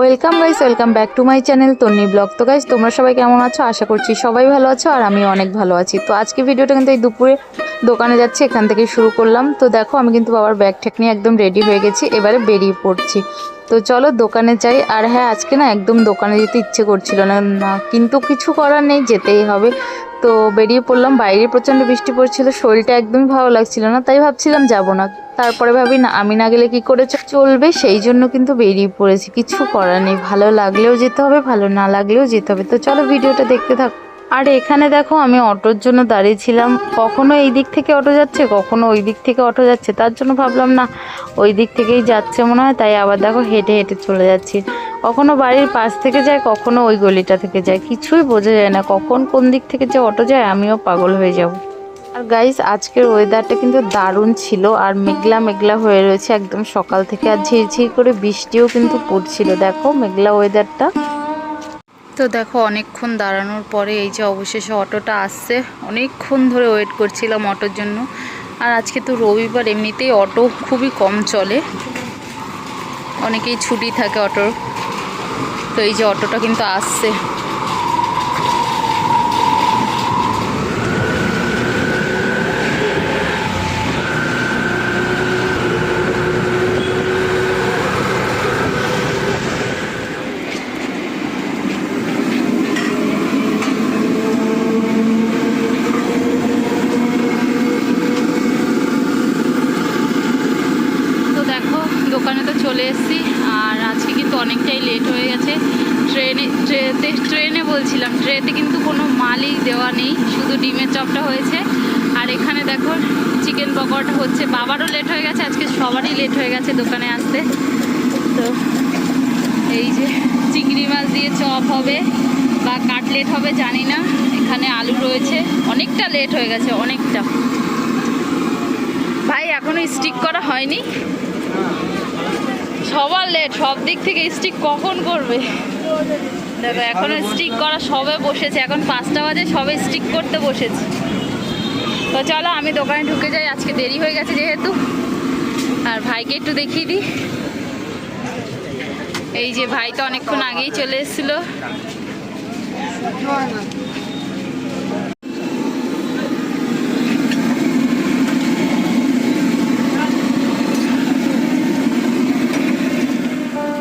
Welcome guys, welcome back to my channel Tonni blog. তো guys, তোমরা সবাই কেমন আছো? আশা করছি সবাই ভালো আছো আর আমি অনেক ভালো আছি। তো আজকে ভিডিওটা কিন্তু এই দুপুরে দোকানে যাচ্ছি, এখান থেকে শুরু করলাম। তো দেখো, আমি কিন্তু বাবার ব্যাগ ঠ্যাগ নিয়ে একদম রেডি হয়ে গেছি, এবারে বেরিয়ে পড়ছি। তো চলো দোকানে যাই। আর হ্যাঁ আজকে না একদম দোকানে যেতে ইচ্ছে করছিল না, কিন্তু কিছু করার নেই, যেতেই হবে। তো বেরিয়ে পড়লাম, বাইরে প্রচণ্ড বৃষ্টি পড়ছিল, শরীরটা একদমই ভালো লাগছিল না, তাই ভাবছিলাম যাব না। তারপরে ভাবি, না, আমি না গেলে কী করে চলবে, সেই জন্য কিন্তু বেরিয়ে পড়েছি, কিছু করার নেই, ভালো লাগলেও যেতে হবে, ভালো না লাগলেও যেতে হবে। তো চলো, ভিডিওটা দেখতে থাক আর এখানে দেখো, আমি অটোর জন্য দাঁড়িয়েছিলাম কখনো এই দিক থেকে অটো যাচ্ছে, কখনো ওই দিক থেকে অটো যাচ্ছে। তার জন্য ভাবলাম, না, ওই দিক থেকেই যাচ্ছে মনে হয়। তাই আবার দেখো, হেঁটে হেঁটে চলে যাচ্ছি। কখনো বাড়ির পাশ থেকে যায়, কখনো ওই গলিটা থেকে যায়। কিছুই বোঝা যায় না, কখন কোন দিক থেকে যে অটো যায়, আমিও পাগল হয়ে যাব। আর গাইস আজকের ওয়েদারটা কিন্তু দারুণ ছিল আর মেঘলা মেঘলা হয়ে রয়েছে একদম সকাল থেকে। আর ঝিরঝির করে বৃষ্টিও কিন্তু পড়ছিল। দেখো, মেঘলা ওয়েদারটা তো দেখো অনেকক্ষণ দাঁড়ানোর পরে এই যে অবশেষে অটোটা আসছে। অনেকক্ষণ ধরে ওয়েট করছিলাম অটোর জন্য। আর আজকে তো রবিবার, এমনিতেই অটো খুবই কম চলে। অনেকেই ছুটি থাকে অটোর। তো এই যে অটোটা কিন্তু আসছে তো দেখো দোকানে তো চলে এসেছি আর আজকে কিন্তু অনেকটাই লেট হয়ে গেছে ট্রেনে ট্রেতে ট্রেনে বলছিলাম। ট্রেতে কিন্তু কোনো মালই দেওয়া নেই, শুধু ডিমের চপটা হয়েছে। আর এখানে দেখো, চিকেন পকোড়াটা হচ্ছে। বাবারও লেট হয়ে গেছে, আজকে সবারই লেট হয়ে গেছে দোকানে আসতে। তো এই যে চিংড়ি মাছ দিয়ে চপ হবে বা কাটলেট হবে, জানি না। এখানে আলু রয়েছে। অনেকটা লেট হয়ে গেছে, অনেকটা। ভাই, এখনও স্টিক করা হয়নি? সবার লেট সব দিক থেকে স্টিক কখন করবে? দেখো, এখনও স্টিক করা সবে বসেছে, এখন পাঁচটা বাজে, সবে স্টিক করতে বসেছে। তো চলো, আমি দোকানে ঢুকে যাই, আজকে দেরি হয়ে গেছে যেহেতু। আর ভাইকে একটু দেখিয়ে দিই। এই যে ভাই তো অনেকক্ষণ আগেই চলে এসেছিল।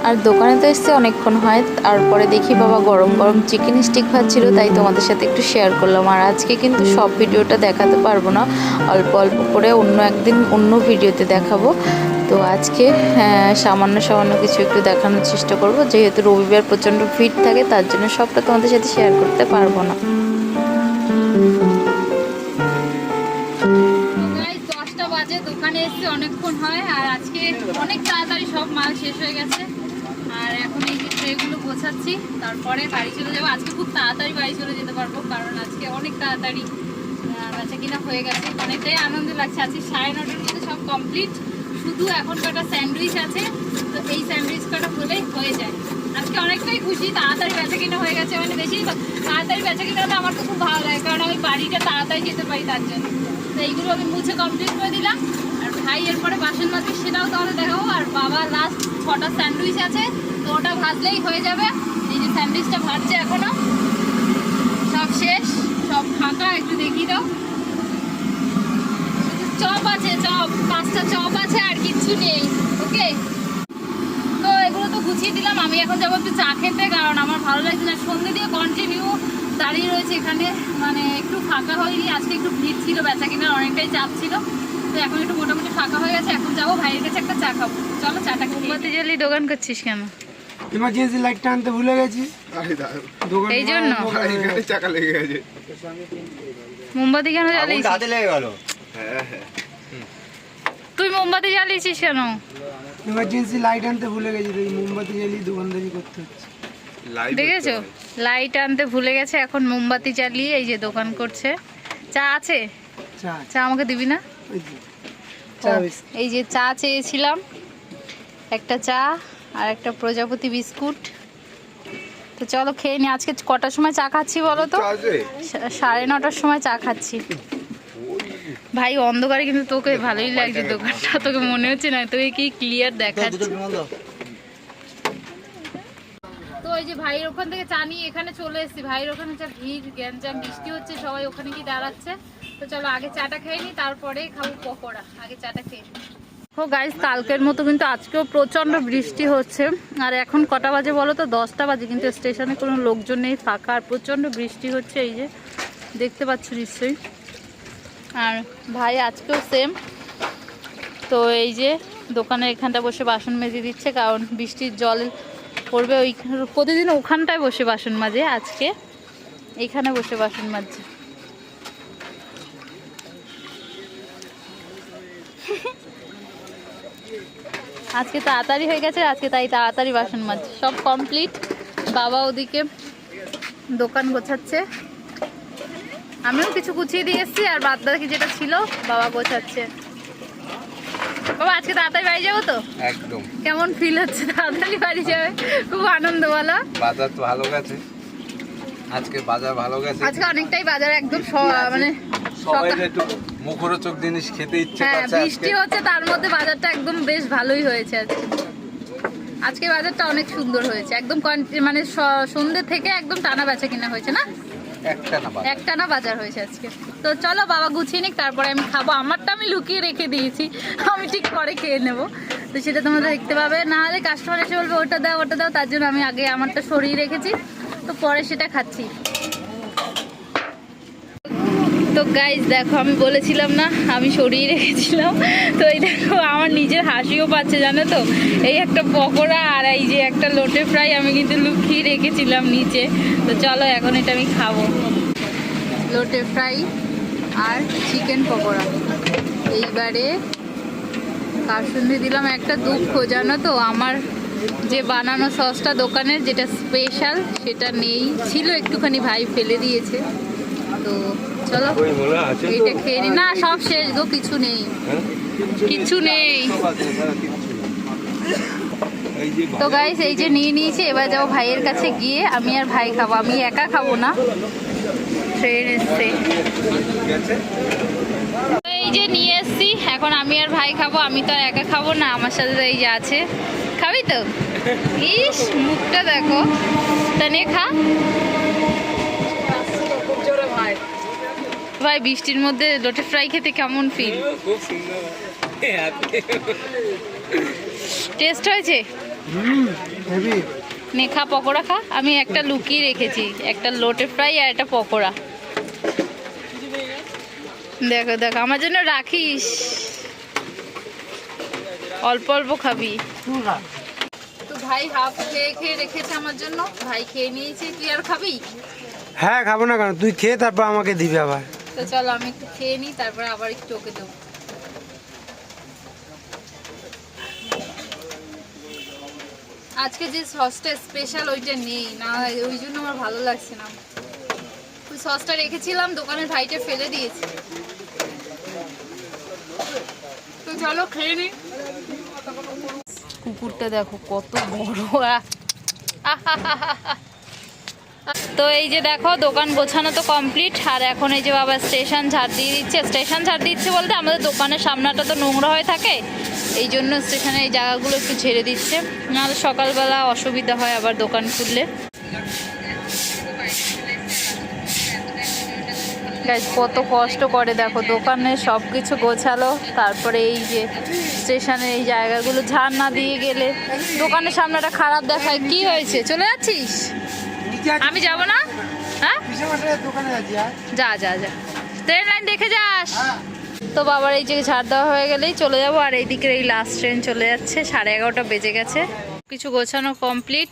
আর দোকানে তো এসছে অনেকক্ষণ হয় তারপরে দেখি বাবা গরম গরম চিকেন স্টিক খাচ্ছিল তাই তোমাদের সাথে একটু শেয়ার করলাম। আর আজকে কিন্তু সব ভিডিওটা দেখাতে পারব না অল্প অল্প করে অন্য একদিন অন্য ভিডিওতে দেখাবো। তো আজকে হ্যাঁ, সামান্য সামান্য কিছু একটু দেখানোর চেষ্টা করব যেহেতু রবিবার প্রচণ্ড ভিড় থাকে তার জন্য সবটা তোমাদের সাথে শেয়ার করতে পারব না। দোকানে অনেকক্ষণ হয় আর আজকে অনেক তাড়াতাড়ি সব মাল শেষ হয়ে গেছে। ট্রেগুলো গোছাচ্ছি তারপরে বাড়ি চলে যাব। আজকে খুব তাড়াতাড়ি বাড়ি চলে যেতে পারব কারণ আজকে অনেক তাড়াতাড়ি আহ, বেচা কিনা হয়ে গেছে। অনেকটাই আনন্দ লাগছে। আজকে সাড়ে নটার মধ্যে সব কমপ্লিট শুধু এখন কটা স্যান্ডউইচ আছে তো এই স্যান্ডউইচ কটা হলেই হয়ে যায়। আজকে অনেকটাই খুশি তাড়াতাড়ি বেচা কিনা হয়ে গেছে। মানে বেশি তাড়াতাড়ি বেচা কিনা হলে আমার তো খুব ভালো লাগে কারণ আমি বাড়িটা তাড়াতাড়ি যেতে পারি তার জন্য। তো এইগুলো আমি মুছে কমপ্লিট করে দিলাম। আর ভাই এরপরে বাসন মাজবে সেটাও তাহলে দেখাবো। আর বাবা লাস্ট কটা স্যান্ডউইচ আছে। ওটা ভাজলেই হয়ে যাবে। এই যে স্যান্ডউইচটা ভাজছে এখনও। সব শেষ সব ফাঁকা একটু দেখিয়ে দাও। চপ আছে চপ পাঁচটা চপ আছে আর কিচ্ছু নেই ওকে? তো এগুলো তো গুছিয়ে দিলাম আমি এখন যাব একটু চা খেতে কারণ আমার ভালো লাগছে না। সন্ধ্যে দিয়ে কন্টিনিউ দাঁড়িয়ে রয়েছে এখানে মানে একটু ফাঁকা হয়নি আজকে একটু ভিড় ছিল বেচা কেনার অনেকটাই চাপ ছিল। তো এখন একটু মোটামুটি ফাঁকা হয়ে গেছে এখন যাব ভাইয়ের কাছে একটা চা খাব। চলো চাটা জ্বালিয়ে দোকান করছিস কেন? ইমার্জেন্সি লাইটটা আনতে ভুলে গেছি। এই জন্য? এখানে চাকা লেগে গেছে। মোমবাতি কেন জ্বালিয়েছিস? তাতে লেগে গেল। তুই মোমবাতি জ্বালিয়েছিস কেন? ইমার্জেন্সি লাইট আনতে ভুলে গেছি তাই মোমবাতি জ্বালিয়ে দোকানদারি করতে হচ্ছে। দেখেছ? লাইট আনতে ভুলে গেছে এখন মোমবাতি জ্বালিয়ে এই যে দোকান করছে। চা আছে? চা। চা আমাকে দিবি না? চা এই যে চা চেয়েছিলাম। একটা চা। আর একটা প্রজাপতি বিস্কুট। তো চলো খেয়ে নি আজকে কটার সময় চা খাচ্ছি বলো তো? সা- সাড়ে নটার সময় চা খাচ্ছি। ভাই অন্ধকারে কিন্তু তোকে ভালোই লাগছে দোকানটা তোকে মনে হচ্ছে না তোকে কি ক্লিয়ার দেখাচ্ছে। ওই যে ভাইয়ের ওখান থেকে চা নিয়ে এখানে চলে এসেছি। ভাইয়ের ওখানে যা ভিড় গ্যাঞ্জাম বৃষ্টি হচ্ছে সবাই ওখানে কি দাঁড়াচ্ছে। তো চলো আগে চাটা খেয়ে নিই তারপরে খাব পকোড়া। আগে চাটা খেয়ে ও গাইস কালকের মতো কিন্তু আজকেও প্রচণ্ড বৃষ্টি হচ্ছে। আর এখন কটা বাজে বলো তো? দশটা বাজে, কিন্তু স্টেশনে কোনো লোকজন নেই, ফাঁকা। আর প্রচণ্ড বৃষ্টি হচ্ছে এই যে, দেখতে পাচ্ছ নিশ্চয়ই। আর ভাই আজকেও সেম তো এই যে, দোকানে এখানটা বসে বাসন মেজে দিচ্ছে, কারণ বৃষ্টির জল পড়বে ওই, প্রতিদিন ওখানটায় বসে বাসন মাজে, আজকে এখানে বসে বাসন মাজছে। আজকে তাড়াতাড়ি হয়ে গেছে আজকে তাই তাড়াতাড়ি বাসন মাজছে। সব কমপ্লিট বাবা ওদিকে দোকান গোছাচ্ছে। আমিও কিছু গুছিয়ে দিয়ে এসেছি আর বাদ বাকি যেটা ছিল বাবা গোছাচ্ছে। বাবা আজকে তাড়াতাড়ি বাড়ি যাব তো? একদম। কেমন ফিল হচ্ছে? তাড়াতাড়ি বাড়ি যাবে। খুব আনন্দ বলো। বাজার তো ভালো গেছে। আজকে বাজার ভালো গেছে। আজকে অনেকটাই বাজার একদম মানে সবাই একটু মুখরোচক জিনিস খেতে ইচ্ছে হ্যাঁ করছে বৃষ্টি হচ্ছে তার মধ্যে বাজারটা একদম বেশ ভালোই হয়েছে আজকে। আজকে বাজারটা অনেক সুন্দর হয়েছে একদম মানে সন্ধ্যে থেকে একদম টানা বেচা কিনা হয়েছে না? একটানা বাজার হয়েছে আজকে। তো চলো বাবা গুছিয়ে নিক তারপরে আমি খাব। আমারটা আমি লুকিয়ে রেখে দিয়েছি আমি ঠিক পরে খেয়ে নেব। তো সেটা তোমরা দেখতে পাবে। কাস্টমার এসে বলবে ওটা দাও ওটা দাও। তার জন্য আমি আগে আমারটা সরিয়ে রেখেছি। তো পরে সেটা খাচ্ছি। তো গাইজ দেখো, আমি বলেছিলাম না, আমি সরিয়ে রেখেছিলাম। তো এই দেখো, আমার নিজের হাসিও পাচ্ছে, জানো তো? এই একটা পকোড়া আর এই যে একটা লোটে ফ্রাই আমি কিন্তু লুকিয়ে রেখেছিলাম নিচে। তো চলো, এখন এটা আমি খাব। লোটে ফ্রাই আর চিকেন পকোড়া। এইবারে কাসুন্দি দিলাম একটা দুঃখ, জানো তো? আমার যে বানানো সসটা দোকানের যেটা স্পেশাল সেটা নেই। ছিল একটুখানি ভাই ফেলে দিয়েছে। তো চলো এইটা খেয়ে নি। না সব শেষ গো কিছু নেই। কিছু নেই। তো গাইস এই যে নিয়ে নিয়েছি এবার যাব ভাইয়ের কাছে গিয়ে আমি আর ভাই খাব। আমি একা খাব না। ট্রেন এসছে। তো এই যে নিয়ে এসছি এখন আমি আর ভাই খাব আমি তো আর একা খাব না আমার সাথে এই যে আছে। খাবি তো? ইস মুখটা দেখো। তা নিয়ে খা। ভাই বৃষ্টির মধ্যে লোটে ফ্রাই খেতে কেমন ফিল খুব সুন্দর টেস্ট হয়েছে নেখা পকোড়া খা। আমি একটা লুকিয়ে রেখেছি একটা লোটে ফ্রাই আর একটা পকোড়া। দেখো দেখো আমার জন্য রাখিস। অল্প অল্প খাবি। তো ভাই হাফ খেয়ে খেয়ে রেখেছে আমার জন্য। ভাই খেয়ে নিয়েছে তুই আর খাবি? হ্যাঁ খাব না কেন? তুই খেয়ে তারপর আমাকে দিবি আবার। তো চলো, আমি একটু খেয়ে নিই, তারপরে আবার একটু ওকে দেবো। আজকে যে সসটা স্পেশাল ওইটা নেই। না, ওই জন্য আমার ভালো লাগছে না। ওই সসটা রেখেছিলাম, দোকানের ভাইটা ফেলে দিয়েছি। তো চলো, খেয়ে নিই। কুকুরটা দেখো কত বড়। আহ! তো এই যে দেখো, দোকান গোছানো তো কমপ্লিট আর এখন এই যে বাবা স্টেশন ঝাড় দিয়ে দিচ্ছে। স্টেশন ঝাড় দিচ্ছে বলতে আমাদের দোকানের সামনাটা তো নোংরা হয়ে থাকে। এই জন্য স্টেশনে এই জায়গাগুলো একটু ঝেড়ে দিচ্ছে। নাহলে সকালবেলা অসুবিধা হয় আবার দোকান খুললে। কত কষ্ট করে দেখো, দোকানে সব কিছু গোছালো। তারপরে এই যে স্টেশনের এই জায়গাগুলো ঝাড় না দিয়ে গেলে দোকানের সামনেটা খারাপ দেখায়। কি হয়েছে? চলে যাচ্ছিস? আমি যাব না? হ্যাঁ? যা যা যা। ট্রেন লাইন দেখে যাস। তো বাবার এই যে ঝাড় দেওয়া হয়ে গেলেই চলে যাব আর এইদিকের এই লাস্ট ট্রেন চলে যাচ্ছে সাড়ে এগারোটা বেজে গেছে। কিছু গোছানো কমপ্লিট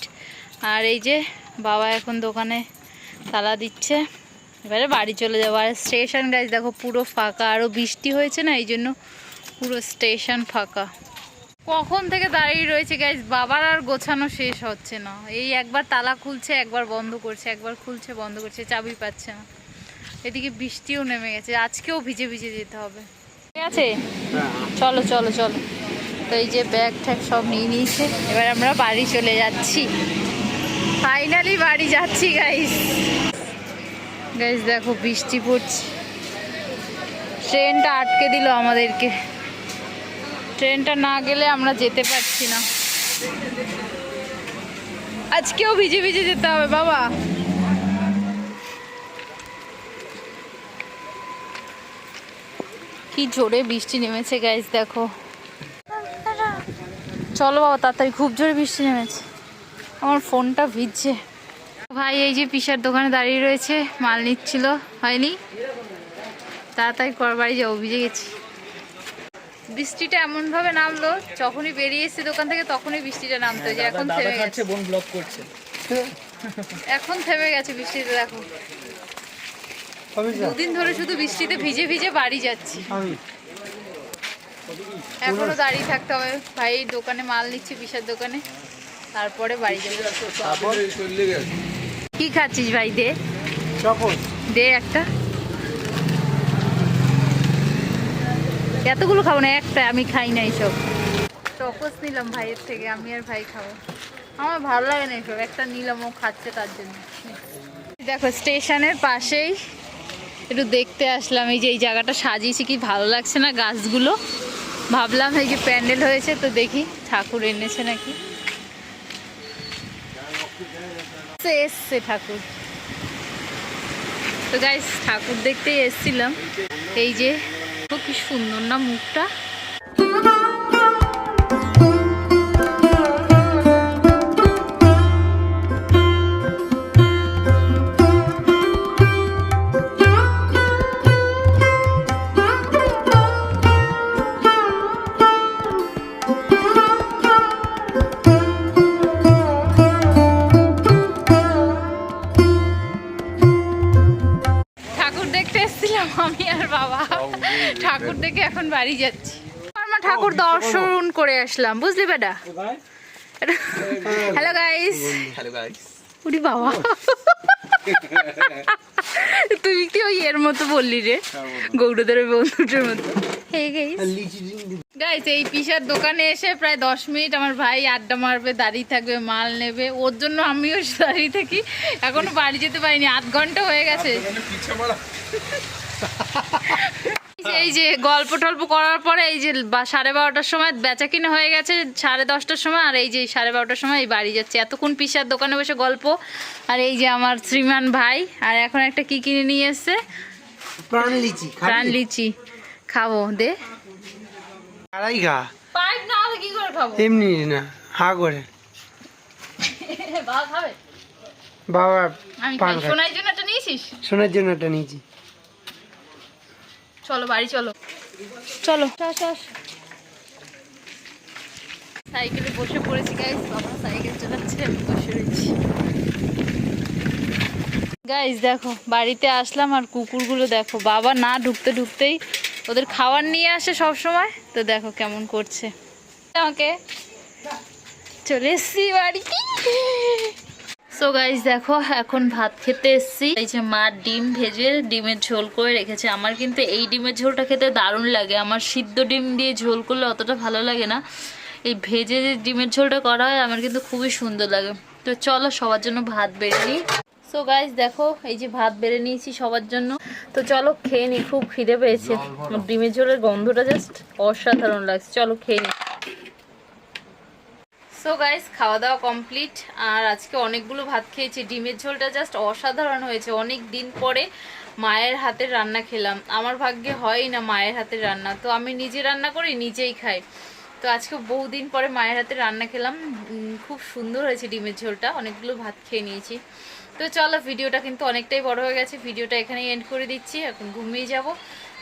আর এই যে বাবা এখন দোকানে তালা দিচ্ছে। এবারে বাড়ি চলে যাব। আর স্টেশন গাছ দেখো পুরো ফাঁকা আরও বৃষ্টি হয়েছে না এই জন্য পুরো স্টেশন ফাঁকা। কখন থেকে দাঁড়িয়ে রয়েছে গাইজ বাবার আর গোছানো শেষ হচ্ছে না। এই একবার তালা খুলছে, একবার বন্ধ করছে, একবার খুলছে, বন্ধ করছে, চাবি পাচ্ছে না। এদিকে বৃষ্টিও নেমে গেছে। আজকেও ভিজে ভিজে যেতে হবে। ঠিক আছে? চলো চলো চলো। তো এই যে ব্যাগ ট্যাগ সব নিয়ে নিয়েছে। এবার আমরা বাড়ি চলে যাচ্ছি। ফাইনালি বাড়ি যাচ্ছি গাইস গাইস দেখো, বৃষ্টি পড়ছে। ট্রেনটা আটকে দিল আমাদেরকে। ট্রেনটা না গেলে আমরা যেতে পারছি না। আজকেও ভিজে ভিজে যেতে হবে, বাবা। কি জোরে বৃষ্টি নেমেছে গাইস দেখো। চলো বাবা, তাড়াতাড়ি, খুব জোরে বৃষ্টি নেমেছে। আমার ফোনটা ভিজছে। ভাই, এই যে পিসার দোকানে দাঁড়িয়ে রয়েছে, মাল নিচ্ছিল, হয়নি? তাড়াতাড়ি কর বাড়ি যাব ভিজে গেছি। বৃষ্টিটা এমন ভাবে নামলো যখনই বেরিয়ে এসেছি দোকান থেকে তখনই বৃষ্টিটা নামতো যে এখন থেমে গেছে। বোন ব্লগ করছে। এখন থেমে গেছে বৃষ্টিতে দেখো। দুদিন ধরে শুধু বৃষ্টিতে ভিজে ভিজে বাড়ি যাচ্ছি। এখনও দাঁড়িয়ে থাকতে হবে। ভাই দোকানে মাল নিচ্ছি বিশার দোকানে। তারপরে বাড়ি যাব। চলে গেছে। কি খাচ্ছিস ভাই দে। দে একটা। এতগুলো খাব না একটা আমি খাই না এইসব চকস নিলাম ভাইয়ের থেকে আমি আর ভাই খাব। আমার ভালো লাগে না এইসব একটা নিলাম ও খাচ্ছে তার জন্য। দেখো স্টেশনের পাশেই একটু দেখতে আসলাম এই যে এই জায়গাটা সাজিয়েছি কি ভালো লাগছে না গাছগুলো? ভাবলাম এই যে প্যান্ডেল হয়েছে তো দেখি ঠাকুর এনেছে নাকি। এসছে, ঠাকুর। তো গাইস ঠাকুর দেখতেই এসছিলাম। এই যে কি সুন্দর না মুখটা। বাড়ি যাচ্ছি। আমার ঠাকুর দর্শন করে আসলাম বুঝলি বেটা? হ্যালো গাইস হ্যালো গাইস উরি বাবা। তুই কি ওই এর মতো বললি রে? গৌরদের বন্ধুটার মতো। গাইস গাইস এই পিসার দোকানে এসে প্রায় দশ মিনিট আমার ভাই আড্ডা মারবে দাঁড়িয়ে থাকবে মাল নেবে। ওর জন্য আমিও দাঁড়িয়ে থাকি। এখনও বাড়ি যেতে পারিনি আধ ঘণ্টা হয়ে গেছে। এই যে গল্প টল্প করার পরে এই যে বা- সাড়ে বারোটার সময় বেচা কিনে হয়ে গেছে সাড়ে দশটার সময় আর এই যে সাড়ে বারোটার সময় এই বাড়ি যাচ্ছে। এতক্ষণ পিসার দোকানে বসে গল্প আর এই যে আমার শ্রীমান ভাই আর এখন একটা কি কিনে নিয়ে এসছে? প্রাণ লিচি প্রাণ লিচি খাব দে। আড়াই খা পাইপ না হলে কি করে খাব? এমনি না হা করে। বাবা খাবে? বাবা আমি শোনার জন্য একটা নিয়েছিস? শোনার জন্য একটা নিয়েছি। চলো বাড়ি চলো। চলো সাইকেলে বসে পড়েছি গাইস বাবা সাইকেল চালাচ্ছে আমি বসে রয়েছি। গাইস দেখো বাড়িতে আসলাম আর কুকুরগুলো দেখো বাবা না ঢুকতে ঢুকতেই ওদের খাবার নিয়ে আসে সব সময় তো দেখো কেমন করছে। আমাকে চলে এসছি বাড়ি। সো গাইজ দেখো এখন ভাত খেতে এসছি। এই যে মা ডিম ভেজে ডিমের ঝোল করে রেখেছে। আমার কিন্তু এই ডিমের ঝোলটা খেতে দারুণ লাগে। আমার সিদ্ধ ডিম দিয়ে ঝোল করলে অতটা ভালো লাগে না। এই ভেজে যে ডিমের ঝোলটা করা হয় আমার কিন্তু খুবই সুন্দর লাগে। তো চলো সবার জন্য ভাত বেড়ে নিই। সো গাইজ দেখো এই যে ভাত বেড়ে নিয়েছি সবার জন্য। তো চলো খেয়ে নিই। খুব খিদে পেয়েছে। ডিমের ঝোলের গন্ধটা জাস্ট অসাধারণ লাগছে। চলো খেয়ে নিই। সো গাইস খাওয়া দাওয়া কমপ্লিট আর আজকে অনেকগুলো ভাত খেয়েছি। ডিমের ঝোলটা জাস্ট অসাধারণ হয়েছে। অনেক দিন পরে মায়ের হাতের রান্না খেলাম। আমার ভাগ্যে হয় না মায়ের হাতের রান্না। তো আমি নিজে রান্না করি, নিজেই খাই। তো আজকে বহুদিন পরে মায়ের হাতে রান্না খেলাম। খুব সুন্দর হয়েছে ডিমের ঝোলটা। অনেকগুলো ভাত খেয়ে নিয়েছি। তো চলো, ভিডিওটা কিন্তু অনেকটাই বড় হয়ে গেছে। ভিডিওটা এখানেই এন্ড করে দিচ্ছি। এখন ঘুমিয়ে যাব।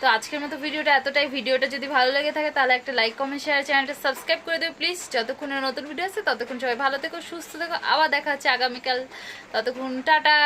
তো আজকের মতো ভিডিওটা এতটাই। ভিডিওটা যদি ভালো লেগে থাকে, তাহলে একটা লাইক কমেন্ট শেয়ার চ্যানেলটা সাবস্ক্রাইব করে দেবে প্লিজ যতক্ষণ নতুন ভিডিও আছে ততক্ষণ সবাই ভালো থেকো, সুস্থ থেকো। আবার দেখা হচ্ছে আগামীকাল। ততক্ষণ, টাটা!